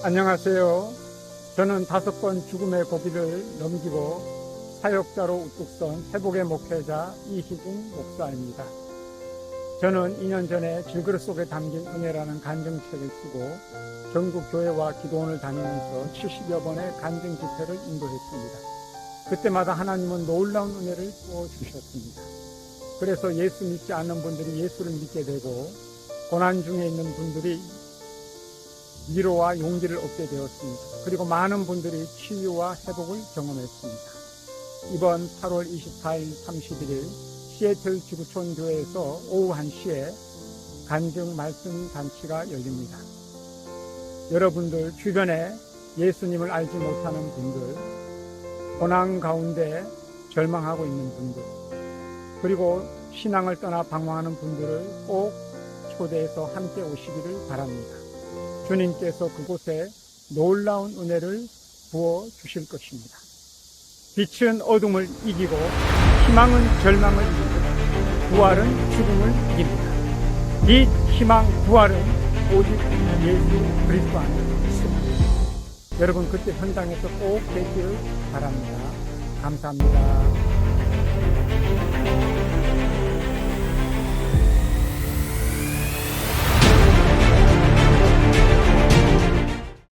안녕하세요. 저는 다섯 번 죽음의 고비를 넘기고 사역자로 우뚝 선 회복의 목회자 이희중 목사입니다. 저는 2년 전에 질그릇 속에 담긴 은혜라는 간증책을 쓰고 전국 교회와 기도원을 다니면서 70여 번의 간증 집회를 인도했습니다. 그때마다 하나님은 놀라운 은혜를 부어주셨습니다. 그래서 예수 믿지 않는 분들이 예수를 믿게 되고 고난 중에 있는 분들이 위로와 용기를 얻게 되었습니다. 그리고 많은 분들이 치유와 회복을 경험했습니다. 이번 8월 24일, 31일 시애틀 지구촌 교회에서 오후 1시에 간증 말씀 잔치가 열립니다. 여러분들 주변에 예수님을 알지 못하는 분들, 고난 가운데 절망하고 있는 분들, 그리고 신앙을 떠나 방황하는 분들을 꼭 초대해서 함께 오시기를 바랍니다. 주님께서 그곳에 놀라운 은혜를 부어 주실 것입니다. 빛은 어둠을 이기고 희망은 절망을 이기고 부활은 죽음을 이깁니다. 빛, 희망, 부활은 오직 예수 그리스도 안에 있습니다. 여러분 그때 현장에서 꼭 뵙기를 바랍니다. 감사합니다.